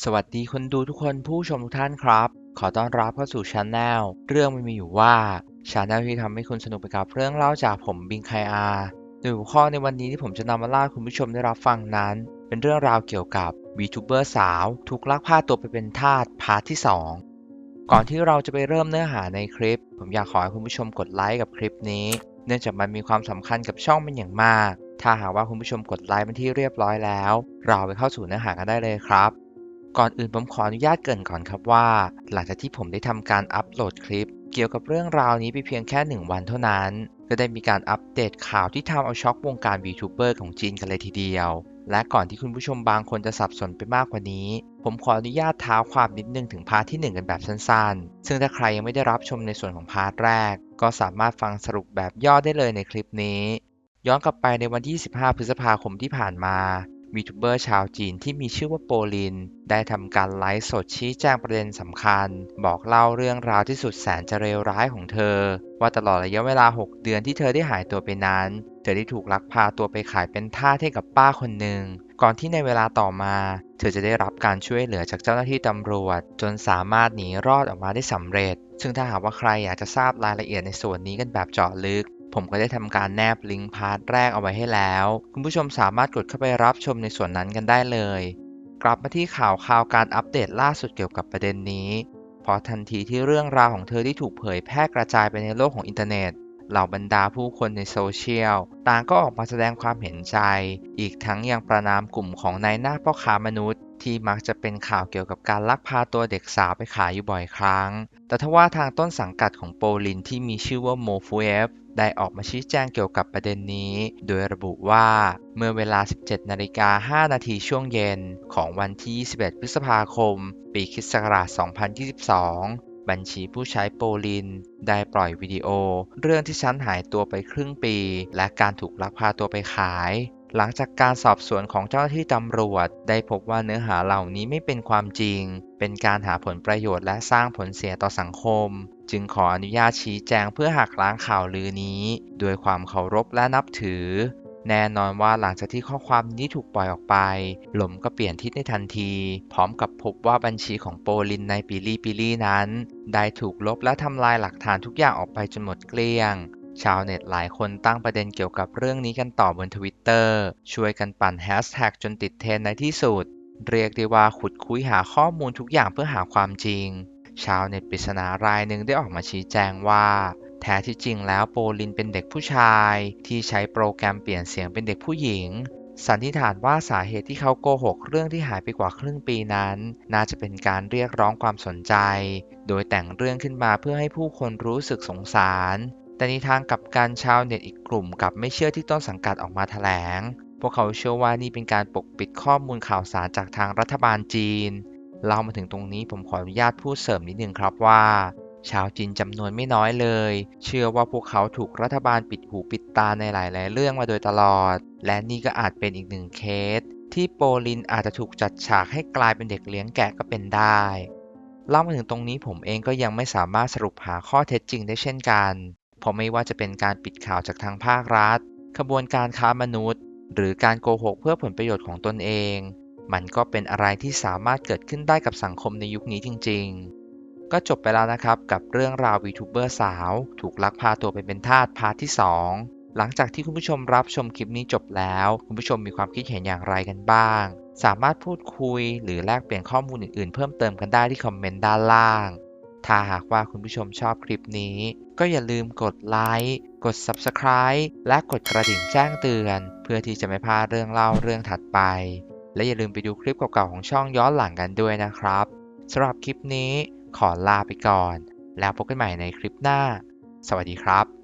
สวัสดีคนดูทุกคนผู้ชมทุกท่านครับ ขอต้อนรับเข้าสู่ช anel เรื่องมันมีอยู่ว่าช anel ที่ทำให้คุณสนุกไปกับเรื่องเล่าจากผมบิงไคอาโดยหัวข้อในวันนี้ที่ผมจะนำมาเล่าคุณผู้ชมได้รับฟังนั้น เป็นเรื่องราวเกี่ยวกับ VTuber สาวถูกลักพาตัวไปเป็นทาสพาร์ทที่ 2 ก่อนที่เราจะไปเริ่มเนื้อหาในคลิป ผมอยากขอให้คุณผู้ชมกดไลค์กับคลิปนี้ เนื่องจากมันมีความสำคัญกับช่องเป็นอย่างมาก ถ้าหากว่าคุณผู้ชมกดไลค์เป็นที่เรียบร้อยแล้ว เราไปเข้าสู่เนื้อหากันได้เลยครับ ก่อนอื่นผมขออนุญาตเกริ่นก่อนครับว่า หลังจากที่ผมได้ทำการอัปโหลดคลิป เกี่ยวกับเรื่องราวนี้ไปเพียงแค่ 1 วันเท่านั้น ก็ได้มีการอัปเดตข่าวที่ทำเอาช็อกวงการ VTuber ของจีนกันเลยทีเดียว และก่อนที่คุณผู้ชมบางคนจะสับสนไปมากกว่านี้ ผมขออนุญาตเท้าความนิดนึงถึงพาร์ทที่ 1 กันแบบสั้นๆ ซึ่งถ้าใครยังไม่ได้รับชมในส่วนของพาร์ทแรก ก็สามารถฟังสรุปแบบย่อได้เลยในคลิปนี้ ย้อนกลับไปในวันที่ 15 พฤษภาคมที่ผ่านมา วีทูเบอร์ชาวจีนที่มีชื่อว่าโปลิน ได้ทำการไลฟ์สดชี้แจงประเด็นสำคัญ บอกเล่าเรื่องราวที่สุดแสนจะเลวร้ายของเธอ ว่าตลอดระยะเวลา 6 เดือนที่เธอได้หายตัวไปนั้น เธอได้ถูกลักพาตัวไปขายเป็นทาสให้กับป้าคนหนึ่งก่อนที่ในเวลาต่อมา เธอจะได้รับการช่วยเหลือจากเจ้าหน้าที่ตำรวจ จนสามารถหนีรอดออกมาได้สำเร็จ ซึ่งถ้าหากว่าใครอยากจะทราบรายละเอียดในส่วนนี้กันแบบเจาะลึก ผมก็ได้ทำการแนบลิงก์พาร์ทแรกเอาไว้ให้แล้ว คุณผู้ชมสามารถกดเข้าไปรับชมในส่วนนั้นกันได้เลย กลับมาที่ข่าวข่าวการอัปเดตล่าสุดเกี่ยวกับประเด็นนี้ พอทันทีที่เรื่องราวของเธอที่ถูกเผยแพร่กระจายไปในโลกของอินเทอร์เน็ตเหล่าบรรดาผู้คนในโซเชียลต่างก็ออกมาแสดงความเห็นใจ อีกทั้งยังประนามกลุ่มของนายหน้าพ่อค้ามนุษย์ ที่มักจะเป็นข่าวเกี่ยวกับการลักพาตัวเด็กสาวไปขายอยู่บ่อยครั้ง แต่ทว่าทางต้นสังกัดของโปลินที่มีชื่อว่าโมฟูเอฟได้ออกมาชี้แจงเกี่ยวกับประเด็นนี้ โดยระบุว่าเมื่อเวลา 17 นาฬิกา 5 นาทีช่วงเย็น ของวันที่ 21 พฤษภาคม ปีคิศักราช2022 บัญชีผู้ใช้โปลิน ได้ปล่อยวิดีโอ เรื่องที่ฉันหายตัวไปครึ่งปี และการถูกลักพาตัวไปขาย หลังจากการสอบสวนของเจ้าหน้าที่ตำรวจ ได้พบว่าเนื้อหาเหล่านี้ไม่เป็นความจริง เป็นการหาผลประโยชน์และสร้างผลเสียต่อสังคม จึงขออนุญาตชี้แจงเพื่อหักล้างข่าวลือนี้ด้วยความเคารพและนับถือ แน่นอนว่าหลังจากที่ข้อความนี้ถูกปล่อยออกไป หลมก็เปลี่ยนทิศในทันที พร้อมกับพบว่าบัญชีของโปลินในปีลี่ปีลี่นั้น ได้ถูกลบและทำลายหลักฐานทุกอย่างออกไปจนหมดเกลี้ยง ชาวเน็ตหลายคนตั้งประเด็นเกี่ยวกับเรื่องนี้กันต่อบนทวิตเตอร์ช่วยกันปั่นแฮชแท็กจนติดเทรนในที่สุด เรียกได้ว่าขุดคุยหาข้อมูลทุกอย่างเพื่อหาความจริง ชาวเน็ตปริศนารายหนึ่งได้ออกมาชี้แจงว่า แท้ที่จริงแล้วโปลินเป็นเด็กผู้ชาย ที่ใช้โปรแกรมเปลี่ยนเสียงเป็นเด็กผู้หญิง สันนิษฐานว่าสาเหตุที่เขาโกหกเรื่องที่หายไปกว่าครึ่งปีนั้น น่าจะเป็นการเรียกร้องความสนใจ โดยแต่งเรื่องขึ้นมาเพื่อให้ผู้คนรู้สึกสงสาร แต่ในทางกลับกันชาวเน็ตอีกกลุ่มกลับไม่เชื่อที่ต้นสังกัดออกมาแถลง พวกเขาเชื่อว่านี่เป็นการปกปิดข้อมูลข่าวสารจากทางรัฐบาลจีนเล่ามาถึงตรงนี้ผมขออนุญาตพูดเสริมนิดนึงครับว่า ชาวจีนจำนวนไม่น้อยเลย เชื่อว่าพวกเขาถูกรัฐบาลปิดหูปิดตาในหลาย ๆ เรื่องมาโดยตลอด และนี่ก็อาจเป็นอีกหนึ่งเคส ที่โปลินอาจจะถูกจัดฉากให้กลายเป็นเด็กเลี้ยงแกะก็เป็นได้เล่ามาถึงตรงนี้ผมเองก็ยังไม่สามารถสรุปหาข้อเท็จจริงได้เช่นกัน เพราะไม่ว่าจะเป็นการปิดข่าวจากทางภาครัฐ ขบวนการค้ามนุษย์ หรือการโกหกเพื่อผลประโยชน์ของตนเอง มันก็เป็นอะไรที่สามารถเกิดขึ้นได้กับสังคมในยุคนี้จริง ๆ ก็จบไปแล้วนะครับกับเรื่องราววีทูเบอร์สาว ถูกลักพาตัวไปเป็นทาสพาร์ทที่ 2หลังจากที่คุณผู้ชมรับชมคลิปนี้จบแล้ว คุณผู้ชมมีความคิดเห็นอย่างไรกันบ้าง สามารถพูดคุยหรือแลกเปลี่ยนข้อมูลอื่นๆ เพิ่มเติมกันได้ที่คอมเมนต์ด้านล่าง ถ้าหากว่าคุณผู้ชมชอบคลิปนี้ ก็อย่าลืมกดไลค์กด Subscribe และกดกระดิ่งแจ้งเตือน เพื่อที่จะไม่พลาดเรื่องเล่าเรื่องถัดไป และอย่าลืมไปดูคลิปเก่าๆของช่องย้อนหลังกันด้วยนะครับสำหรับคลิปนี้ขอลาไปก่อน แล้วพบกันใหม่ในคลิปหน้า สวัสดีครับ